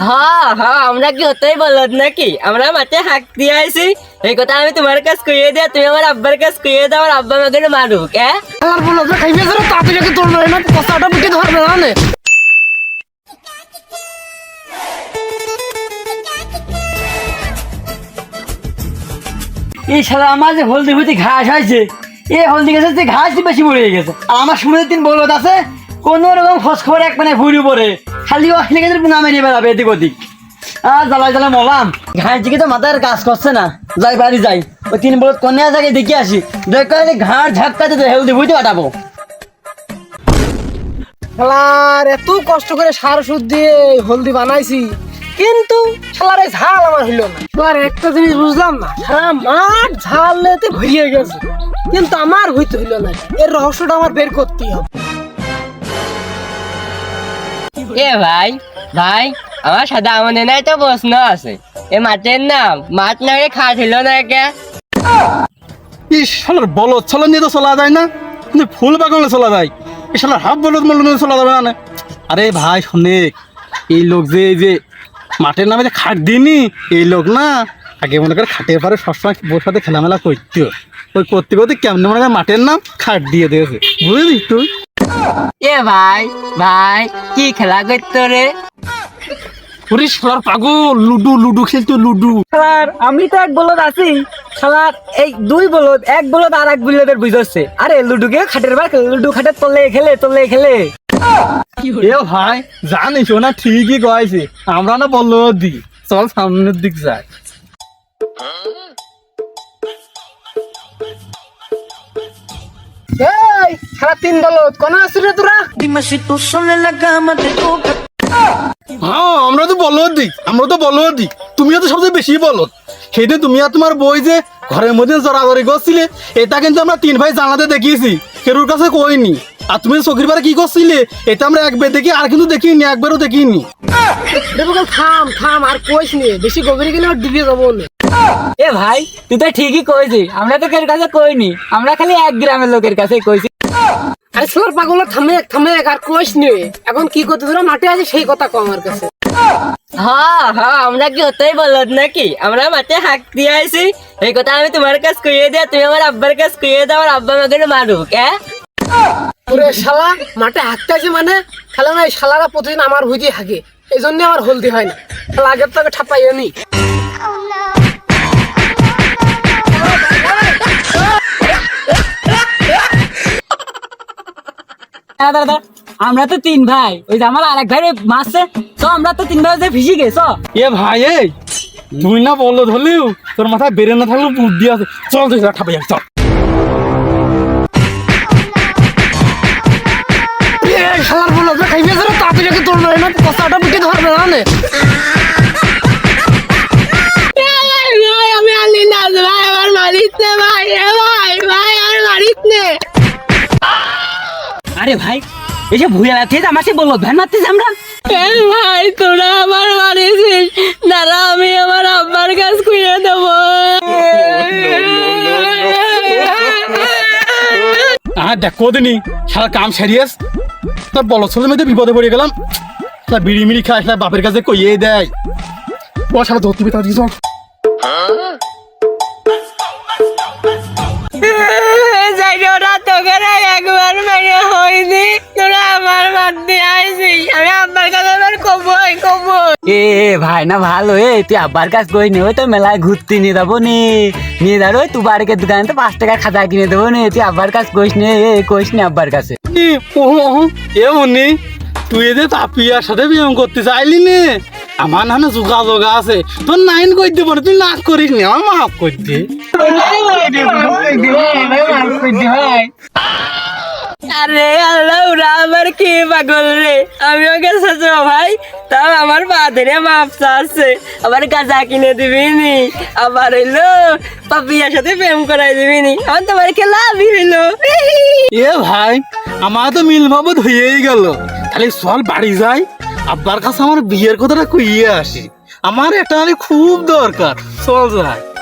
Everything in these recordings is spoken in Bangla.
হ্যাঁ হ্যাঁ আমরা কি বলদ নাকি? আমরা মাঠে হাঁক দিয়ে আইছি। এই কথা আমি তোমার কাছ কইয়ে দিয়া তুমি আমার আব্বার কাছ কইয়ে দাও আমার আব্বা আমাকে মারুক হ্যাঁ? আর বলো যে খাইবে যারা তাড়াতাড়ি আগে তোর না বুকে ধরবে না নে এই শালা আমার যে হলদি হইতে ঘাস হয়েছে এই হলদি গাছের যে ঘাস বেশি মরে গেছে। আর আমার শুনে দিন বলদ আছে কোন রকম খোঁজ খবর এক মানে ঘুরি পড়ে খালি মেরিয়ে বেড়াবে এদিক ওদিক। জ্বালাই জ্বালা মলাম। দিকে তো মাথার কাজ করছে না। যাই, বাড়ি যাই। ওই তিন জায়গায় দেখে আসি। হেলদি বুঝতে পাঠাবো। এত কষ্ট করে সার সুদ দিয়ে হলদি বানাইছি, কিন্তু শালার ঝাল আমার হইল না। শালার একটা জিনিস বুঝলাম না, সারা মাঠ ভরিয়ে গেছে, কিন্তু আমার হইতে হইল না। এর রহস্যটা আমার বের করতেই হবে। এ ভাই ভাই, আমার সাদা মনে নাই তো প্রশ্ন আছে। এ মাঠের নাম, মাঠ না রে খাট হইল না কে এই শালার বলদ ছলা নিয়ে তো চলা যায় না। কিন্তু ফুল বাগানে চলা যায়। এই শালার হাফ বলদ মূল্য নিয়ে চলা যাবে না আরে ভাই শোনেক এই লোক যে, এই যে, মাঠের নামে যে খাট দিনি এই লোক না, আগে মনে করে খাটের পারে সবসময় বোর সাথে খেলামেলা করতো। ওই করতে করতে কেমন মনে করে মাঠের নাম খাট দিয়ে দিয়েছে। বুঝলি তুই? এ ভাই ভাই কি খেলা করতো রে? ওরে শালার পাগল লুডু লুডু খেলতো লুডু। শালার আমি তো এক বলদ আছি। শালার এই দুই বলদ এক বলদ আর এক বলদের বুঝছে আরে লুডুকে খাটের বার লুডু খাটের তলে খেলে তলে খেলে। এ ভাই জানিস না ঠিকই কয়েছে। আমরা না বলল দি। চল সামনের দিক যাই। এই সারা তিন কোন রে তোরা হ্যাঁ আমরা তো আমরা তো তুমিও তো সবচেয়ে বেশি সেদিন তুমি আর তোমার বই যে ঘরের মধ্যে জড়াজড়ি করছিলে এটা কিন্তু আমরা তিন ভাই জানাতে দেখিয়েছি কেরুর কাছে কইনি আর তুমি চোখের বারে কি করছিলে এটা আমরা একবার দেখি আর কিন্তু দেখিনি একবারও দেখিনি থাম থাম আর কইস নে বেশি গভীরে গেলে ডুবে যাব এ ভাই তুই তো ঠিকই কইছি আমরা তো কেউ কাছে কইনি। আমরা খালি এক গ্রামের লোকের কাছে কইছি। আরে সোলার পাগল থামে থামে আর কইস নে। এখন কি করতে তোরা মাঠে আছে সেই কথা কম আমার কাছে। হ্যাঁ হ্যাঁ আমরা কি হতেই বলদ নাকি? আমরা মাঠে হাঁক দিয়ে আইছি। এই কথা আমি তোমার কাছ কইয়ে দিয়া তুমি আমার আব্বার কাছ কইয়ে দাও আমার আব্বা আমাকে মারুক হ্যাঁ? ওরে শালা মাঠে হাঁকতে আছে মানে? খেলা নাই শালারা প্রতিদিন আমার হইতে হাঁকে। এই জন্য আমার হলদি হয় না। শালা আগের তোকে ঠাপাইও নি। দাদা আমরা তো তিন ভাই। ওই যে আমার আরেক ভাই মারছে। তো আমরা তো তিন ভাই যে ভিসি গেছ এ ভাই এই তুই না বলল ধরলেও তোর মাথায় বেড়ে না থাকলেও বুদ্ধি আছে। চল তুই ঠাপাই চল। বলো খাইবে তাড়াতাড়ি তোর না ধরবে না আমি আলি না ভাই আমার মারিস ভাই ভাই ভাই আমার মারিস নে। আরে ভাই এই যে ভুয়া লাগছে আমার সে বলল ভ্যান মারতেছে আমরা এই ভাই তোরা আমার মারিছিস দাঁড়া আমি আমার আব্বার কাছ কইয়ে দেবো। আর দেখ কদিনই সারা কাম সারিয়াস তোর বলো ছেলের মধ্যে বিপদে পড়ে গেলাম। তা বিড়ি মিড়ি খায় বাপের কাছে কইয়ে দেয়। ও সারা ধরতে পেতে এ ভাই না ভালো এ তুই আব্বার কাজ কই নি ওই তো মেলায় ঘুরতে নিয়ে যাব নি। নিয়ে যাব ওই তুবারকে দোকানে তো পাঁচ টাকা খাতা কিনে দেবো নি। তুই আব্বার কাজ কইস নে এ কইস নি আব্বার কাছে। এ মনি তুই এদের তাপিয়ার সাথে বিয়ে করতে চাইলি নে? আমার নানা যোগাযোগ আছে। তোর নাইন কই দিব না তুই নাক করিস নি আমার মাফ করতে আরে আল্লাহ, ওরা আমার কি পাগল রে? আমি ওকে সাজো ভাই, তাও আমার ধরে মাপ চাচ্ছে আবার গাঁজা কিনে দিবি নি। আবার হইল, পাপিয়ার সাথে প্রেম করাই দিবি নি। আমার তোমার খেলা হইল। এ ভাই, আমার তো মিল বাবদ হয়েই গেল। তাহলে চল বাড়ি যাই। আব্বার কাছে আমার বিয়ের কথাটা কইয়ে আসি। আমার এটা আমি খুব দরকার। চল যাই।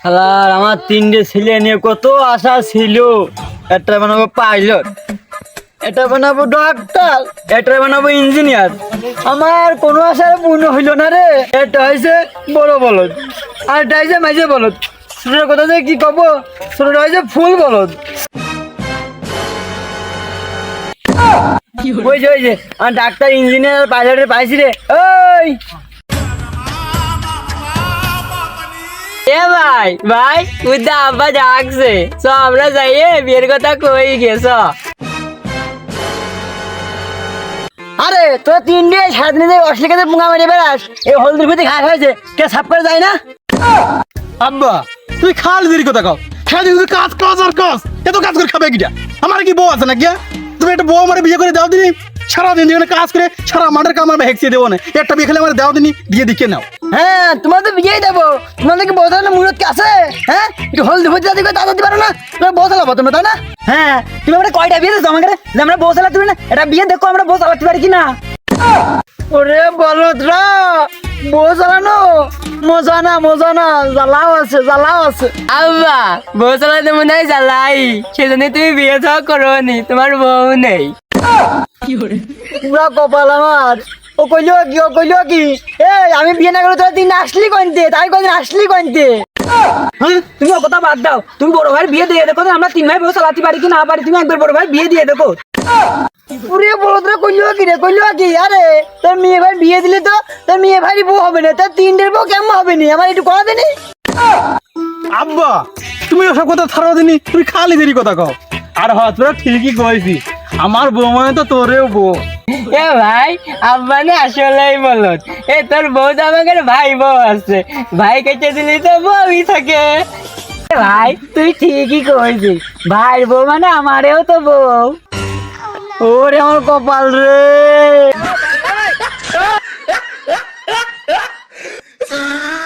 শালার আমার তিনটে ছেলে নিয়ে কত আশা ছিল। একটা বানাবো পাইলট এটা বানাবো ডাক্তার এটা বানাবো ইঞ্জিনিয়ার আমার কোনো আশা পূর্ণ হইল না রে। এটা হয়েছে বড় বলদ আর এটা হয়েছে মাঝে বলদ। ছোটোর কথা যে কি কব ছোটোটা হয়েছে ফুল বলদ। ওই যে ওই যে আর ডাক্তার ইঞ্জিনিয়ার পাইলটের পাইছি রে। ওই! এ ভাই ভাই উদ্দা আব্বা ডাকছে। চ আমরা যাইয়ে বিয়ের কথা কই গেছ আরে তোরা তিনটে সারাদিনে যে অশ্লীকাতে পুঙ্গা মেরে বেড়াস। এই হলদির ভিতরে ঘাস হয়েছে কে সাফ করে যায় না? আব্বা তুই খালি দেরি কথা কও। খালি তুই কাজ কাজ আর কাজ এত কাজ করে খাবে কিটা? আমার কি বউ আছে নাকি হ্যাঁ? তুমি একটা বউ আমার বিয়ে করে দাও দিনি। সারাদিন যেখানে কাজ করে সারা মাঠের কাম আমার হেঁকছিয়ে দেবো না। একটা বিয়ে খেলে আমার দাও দিনি দিয়ে দিকে নাও। হ্যাঁ তোমার তো বিয়েই দেবো। তোমাদের কি বোঝার না মুরত কি আছে? হ্যাঁ? একটু হলদি ভর্তি দাদি করে দাদা দিতে পারো না। তোমরা বউ চালাবো তোমরা তাই না? হ্যাঁ তুমি আমরা কয়টা বিয়ে দিচ্ছ আমাকে? যে আমরা বউ চালাতে পারি না এটা বিয়ে দেখো আমরা বউ চালাতে পারি কি না ওরে বলদরা বউ চালানো? মজা না মজা না জ্বালাও আছে জ্বালাও আছে। আব্বা বউ চালাতে মনে হয় জ্বালাই। সেজন্য তুমি বিয়ে থাও করো নি তোমার বউ নেই। পুরা কপাল আমার। ও কইলো কি, ও কইলো কি? এই, আমি বিয়ে না করে তোরা দিন আসলি কইতে তাই কদিন আসলি কইতে হ্যাঁ? তুমি ও কথা বাদ দাও। তুমি বড় ভাই বিয়ে দিয়ে দেখো আমরা তিন ভাই বউ চালাতে পারি কি না পারি, তুমি একবার বড় ভাই বিয়ে দিয়ে দেখো। পুরে বড়দরা কইলো কি রে, কইলো কি? আরে, তোর মেয়ে ভাই বিয়ে দিলে তো তোর মেয়ে ভাই বউ হবে না, তোর তিনটের বউ কেমন হবে না? আমার একটু কথা দেনি? আব্বা, তুমি ওসব কথা ছাড়াও দিনি, তুমি খালি দেরি কথা কও। আর হ তোরা ঠিকই কইছি। আমার বউ মানে তো তোরেও বউ। এ ভাই আব্বানে আসলেই বলত এ তোর বউ তো আমাকে ভাই বউ আছে। ভাই কেটে দিলি তো বউই থাকে। ভাই তুই ঠিকই কইছিস। ভাই বউ মানে আমারেও তো বউ। ওরে আমার কপাল রে। Ah!